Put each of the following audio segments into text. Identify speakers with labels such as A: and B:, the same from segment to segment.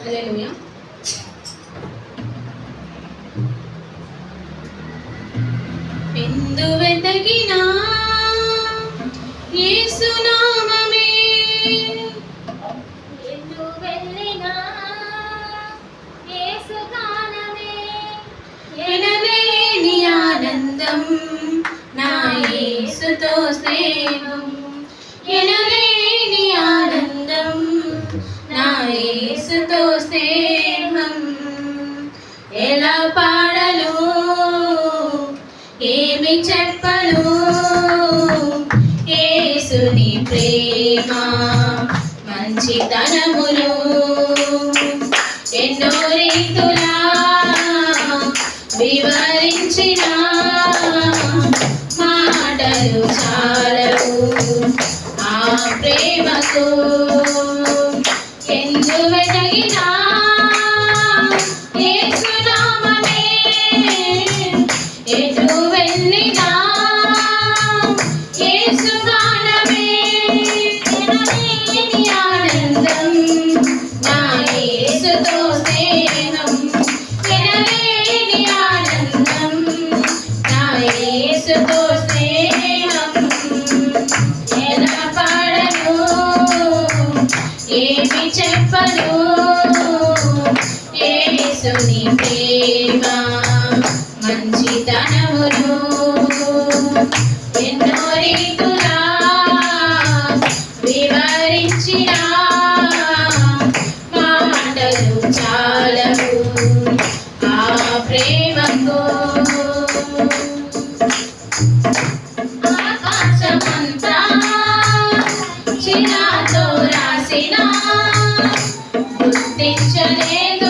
A: హల్లెలూయా ఎందు వెతకినా యేసునామమే
B: ఎందు వెళ్ళినా యేసు గానమే
A: ఎనలేని ఆనందం నా యేసుతో స్నేహం. ఎనలేని యేసుతో స్నేహం ఎలా పాడను ఏమి చెప్పను కేసుని ప్రేమ మంచితనములు ఎన్నో రీతులా వివరించిన మాటలు చాలవు ఆ ప్రేమకు ఎందు వెతగినా చాలా ఏమి చెప్పను ప్రేమ మంచితనమును ఎన్నో రీతులా వివరించిన మాటలు చాలవు ఆ ప్రేమకు. ఆకాశమంతా చిరాతో గుర్తించలేదు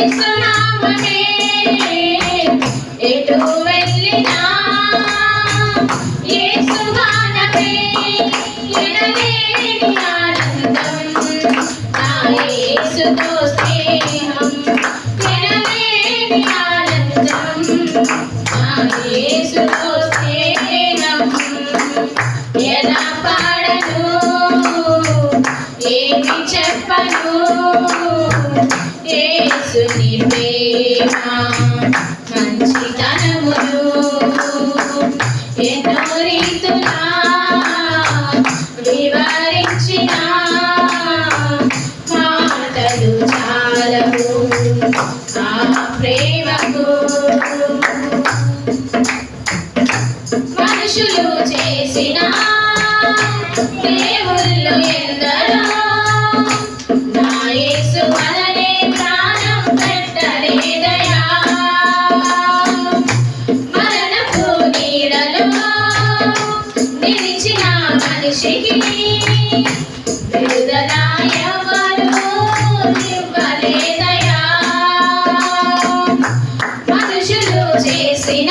A: యేసు నామమే మనుషులు చేసిన దేవుళ్ళు ఎందరో. నా యేసు మననే ప్రాణం పెట్టలేదయా. మరణపు నీడలో నిలిచిన మనిషికి చేసిన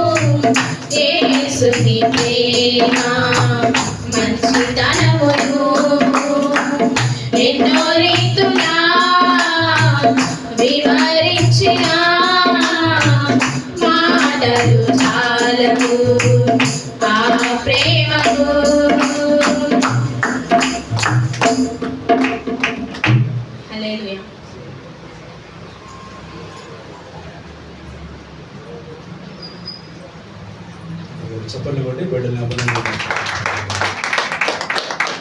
A: ఏసుని ప్రేమ మంచితనమును ఎన్నో రీతుల వివరించిన మాటలు చెప్పండి కొట్టి బిడ్డలు అభినందించారు